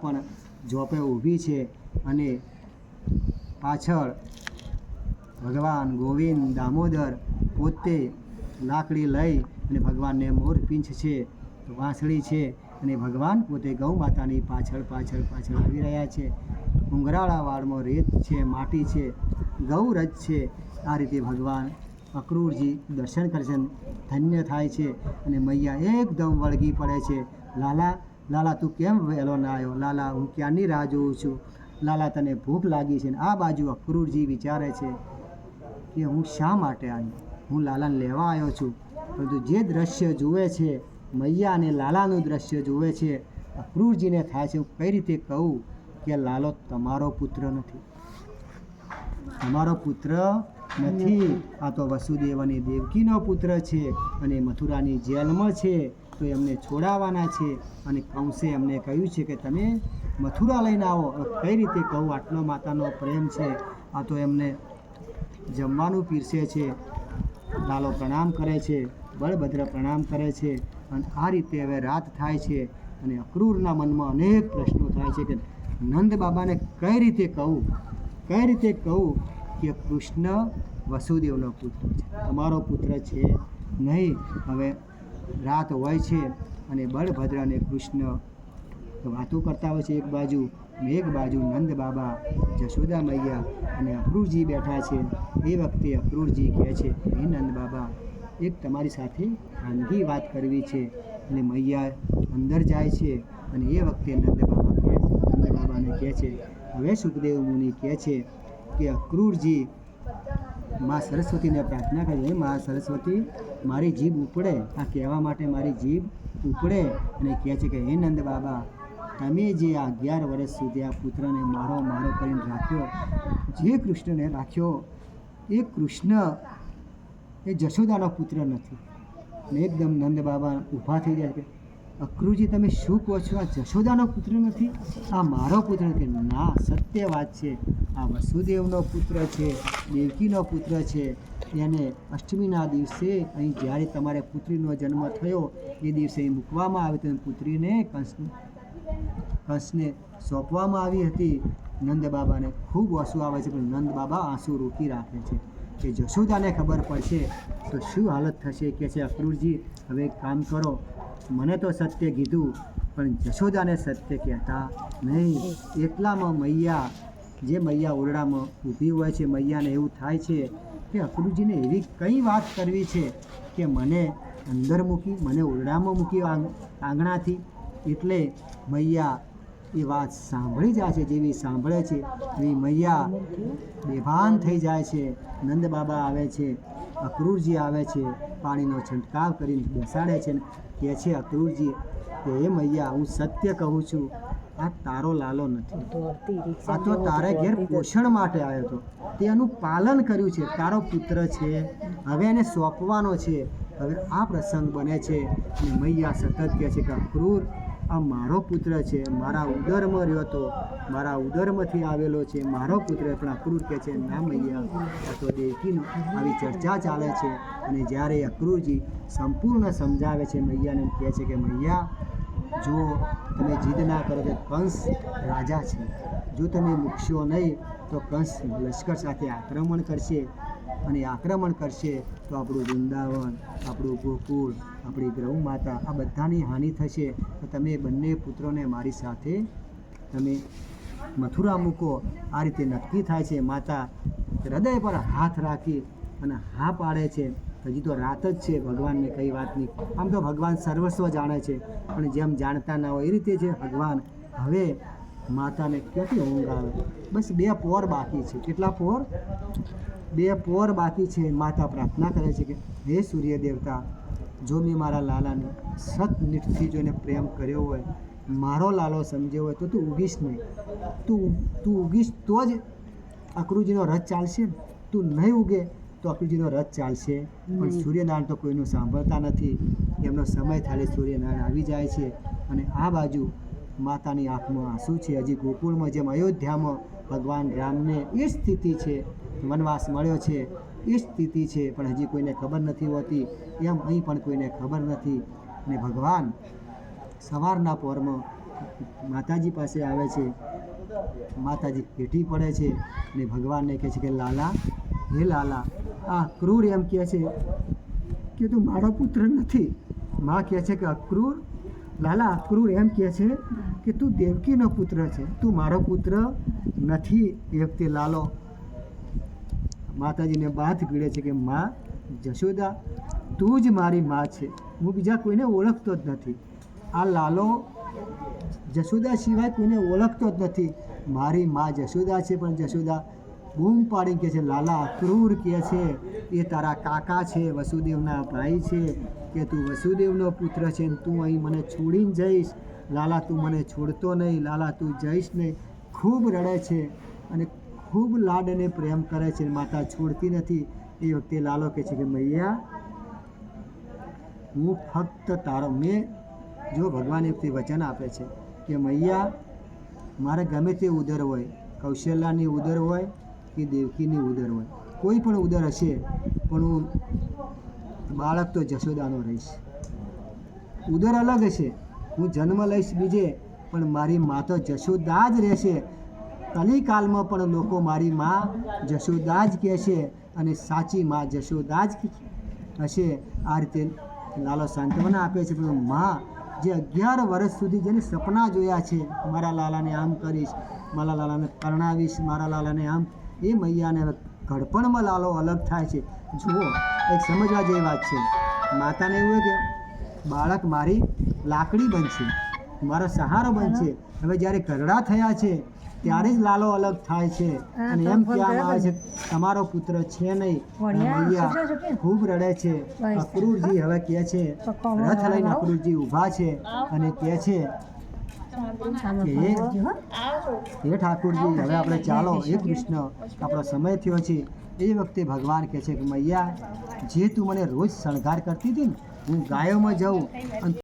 પણ જોપે ઊભી છે અને પાછળ ભગવાન ગોવિંદ દામોદર પોતે લાકડી લઈ અને ભગવાનને મોરપીંછ છે, વાંસળી છે અને ભગવાન પોતે ગૌ માતાની પાછળ પાછળ પાછળ આવી રહ્યા છે. ઉંગરાળા વાળમાં રેત છે, માટી છે ગૌરજ છે. આ રીતે ભગવાન અક્રૂરજી દર્શન કરશન ધન્ય થાય છે અને મૈયા એકદમ વળગી પડે છે. લાલા લાલા તું કેમ વહેલો ના આવ્યો? લાલા, હું ક્યારની રાહ જોઉં છું? લાલા, તને ભૂખ લાગી છે ને આ બાજુ અક્રૂરજી વિચારે છે કે હું શા માટે આવી? હું લાલાને લેવા આવ્યો છું. પરંતુ જે દ્રશ્ય જુએ છે, મૈયા અને લાલાનું દ્રશ્ય જુએ છે અક્રૂરજીને થાય છે હું કઈ રીતે કહું કે લાલો તમારો પુત્ર નથી? તમારો પુત્ર નથી. આ તો વસુદેવ અને દેવકીનો પુત્ર છે અને મથુરાની જેલમાં છે. તો એમને છોડાવવાના છે અને કંસે એમને કહ્યું છે કે તમે મથુરા લઈને આવો. કઈ રીતે કહું? આટલો માતાનો પ્રેમ છે. આ તો એમને જમવાનું પીરસે છે. લાલો પ્રણામ કરે છે. બળભદ્ર પ્રણામ કરે છે. અને આ રીતે હવે રાત થાય છે અને અક્રૂરના મનમાં અનેક પ્રશ્નો થાય છે કે નંદ બાબાને કઈ રીતે કહું? કઈ રીતે કહું કે કૃષ્ણ વસુદેવનો પુત્ર છે? તમારો પુત્ર છે નહીં. હવે રાત હોય છે અને બળભદ્ર અને કૃષ્ણ વાતો કરતા હોય છે એક બાજુ અને એક બાજુ નંદ બાબા, જશોદા મૈયા અને અક્રૂરજી બેઠા છે. એ વખતે અક્રૂરજી કહે છે, હે નંદ બાબા, એક તમારી સાથે ખાનગી વાત કરવી છે અને મૈયા અંદર જાય છે અને એ વખતે નંદ બાબા કહે નંદ બાબાને કહે છે, હવે સુખદેવ મુનિ કહે છે કે, અક્રૂરજી મા સરસ્વતીને પ્રાર્થના કરી હે મા સરસ્વતી, મારી જીભ ઉપડે. આ કહેવા માટે મારી જીભ ઉપડે અને કહે છે કે, હે નંદ બાબા, તમે જે આ અગિયાર વર્ષ સુધી આ પુત્રને મારો મારો કરીને રાખ્યો, જે કૃષ્ણને રાખ્યો, એ કૃષ્ણ એ જશોદાનો પુત્ર નથી. એકદમ નંદ બાબા ઊભા થઈ કે અક્રૂરજી તમે શું કહો છો? આ જશોદાનો પુત્ર નથી? આ મારો પુત્ર કે ના, સત્ય વાત છે. આ વસુદેવનો પુત્ર છે, દેવકીનો પુત્ર છે. એને અષ્ટમીના દિવસે અહીં જ્યારે તમારે પુત્રીનો જન્મ થયો, એ દિવસે અહીં મૂકવામાં આવ્યો તો પુત્રીને કંસ, કંસને સોંપવામાં આવી હતી. નંદ બાબાને ખૂબ આંસુ આવે છે, પણ નંદ બાબા આંસુ રોકી રાખે છે. કે જશોદાને ખબર પડશે. તો શું હાલત થશે? કે છે અક્રૂરજી, હવે કામ કરો. મને તો સત્ય કીધું, પણ જશોદાને સત્ય કહેતા નહીં. એટલામાં મૈયા, જે મૈયા ઓરડામાં ઊભી હોય છે, મૈયાને એવું થાય છે કે અકરુજીને એવી કઈ વાત કરવી છે કે મને અંદર મૂકી, મને ઓરડામાં મૂકી આંગણાથી. એટલે મૈયા એ વાત સાંભળી જાય છે જેવી સાંભળે છે એવી મૈયા બેભાન થઈ જાય છે. નંદ બાબા આવે છે અક્રૂરજી આવે છે પાણીનો છંટકાવ કરીને બેસાડે છે કહે છે અક્રૂરજી કે હે મૈયા હું સત્ય કહું છું. આ તારો લાલો નથી. આ તો તારે ઘેર પોષણ માટે આવ્યો હતો. તેનું પાલન કર્યું છે. તારો પુત્ર છે. હવે એને સોંપવાનો છે. હવે આ પ્રસંગ બને છે. અને મૈયા સતત કહે છે કે અક્રૂર આ મારો પુત્ર છે, મારા ઉદરમાં રહ્યો હતો મારા ઉદરમાંથી આવેલો છે. મારો પુત્ર પણ અક્રૂર કહે છે ના મૈયા તો દેવકીનો આવી ચર્ચા ચાલે છે. અને જ્યારે અક્રૂરજી સંપૂર્ણ સમજાવે છે, મૈયાને કહે છે કે, મૈયા, જો તમે જીદ ના કરો તો કંસ રાજા છે. જો તમે મૂકશો નહીં, તો કંસ લશ્કર સાથે આક્રમણ કરશે. અને આક્રમણ કરશે તો આપણું વૃંદાવન, આપણું ગોકુળ, આપણી ગૌ માતા આ બધાની હાનિ થશે. તો તમે બંને પુત્રોને મારી સાથે તમે મથુરા મૂકો. આ રીતે નક્કી થાય છે. માતા હૃદય પર હાથ રાખી અને હા પાડે છે. હજી તો રાત જ છે. ભગવાનને કઈ વાતની આમ તો ભગવાન સર્વસ્વ જાણે છે. પણ જેમ જાણતા ના હોય એ રીતે છે ભગવાન. હવે માતાને ક્યાંથી ઊંઘ આવે? બસ બે પોર બાકી છે. કેટલા પોર? બે પોર બાકી છે. માતા પ્રાર્થના કરે છે કે હે સૂર્ય દેવતા જો મેં મારા લાલાને સતનિષ્ઠથી જોઈને પ્રેમ કર્યો હોય મારો લાલો સમજ્યો હોય તો તું ઉગીશ નહીં. તું તું ઉગીશ તો જ અકરુજીનો રથ ચાલશે. તું નહીં ઉગે તો અકરુજીનો રથ ચાલશે. પણ સૂર્યનારાયણ તો કોઈનું સાંભળતા નથી. એમનો સમય થાય સૂર્યનારાયણ આવી જાય છે. અને આ બાજુ માતાની આંખમાં આંસુ છે? હજી ગોકુળમાં જેમ અયોધ્યામાં ભગવાન રામને એ સ્થિતિ છે, વનવાસ મળ્યો છે, એ સ્થિતિ છે, પણ હજી કોઈને ખબર નથી હોતી, એમ અહીં પણ કોઈને ખબર નથી. ને ભગવાન સવારના પોરમાં માતાજી પાસે આવે છે, માતાજી ભેટી પડે છે, ને ભગવાનને કહે છે કે, લાલા, હે લાલા, આ ક્રૂર એમ કહે છે કે તું મારો પુત્ર નથી. માં કહે છે કે અક્રૂર લાલા અક્રૂર એમ કહે છે કે તું દેવકીનો પુત્ર છે. તું મારો પુત્ર નથી એ વખતે લાલો. માતાજીને બાથ ગીડે છે કે મા જશોદા, તું જ મારી મા છે. હું બીજા કોઈને ઓળખતો જ નથી. આ લાલો જશોદા સિવાય કોઈને ઓળખતો જ નથી. મારી મા જશોદા છે, પણ જશોદા બૂમ પાડીને કહે છે, લાલા, ક્રૂર કહે છે, એ તારા કાકા છે, વસુદેવના ભાઈ છે, કે તું વસુદેવનો પુત્ર છે ને તું અહીં મને છોડીને જઈશ. લાલા, તું મને છોડતો નહીં. લાલા, તું જઈશ નહીં. ખૂબ રડે છે અને ખૂબ લાડ અને પ્રેમ કરે છે. માતા છોડતી નથી. એ વખતે લાલો કહે છે કે, મૈયા, હું ફક્ત તારો, મેં જો ભગવાન એ વચન આપે છે કે, મૈયા, મારે ગમે તે ઉદર હોય, કૌશલ્યાની ઉદર હોય કે દેવકીની ઉદર હોય. કોઈ પણ ઉદર હશે, પણ હું બાળક તો જશોદાનો રહીશ. ઉદર અલગ હશે. હું જન્મ લઈશ બીજે, પણ મારી મા તો જશોદા જ રહેશે. કલિકાલમાં પણ લોકો મારી મા જશોદા જ કહેશે અને સાચી મા જશોદા જ હશે. આ રીતે લાલો સાંત્વના આપે છે, પણ મા જે અગિયાર વર્ષ સુધી જેને સપના જોયા છે, મારા લાલાને આમ કરીશ, મારા લાલાને પરણાવીશ, મારા લાલાને આમ એ મૈયાને ઘડપણમાં લાલો અલગ થાય છે. જુઓ એક સમજવા જેવી વાત છે. માતાને એવું કે બાળક મારી લાકડી બનશે મારો સહારો બનશે. હવે જ્યારે ઘરડા થયા છે ત્યારે જ લાલો અલગ થાય છે. અને એમ કહેવામાં આવે છે તમારો પુત્ર છે નહીં. મૈયા? ખૂબ રડે છે. અક્રૂરજી હવે કહે છે રથ લઈને અક્રૂરજી ઊભા છે અને કહે છે હો. ઠાકુરજી, હવે આપણે ચાલો, હે કૃષ્ણ, આપણો સમય થયો છે એ વખતે ભગવાન કહે છે કે, મૈયા, જે તું મને રોજ શણગાર કરતી હતી ને, હું ગાયોમાં જાઉં અને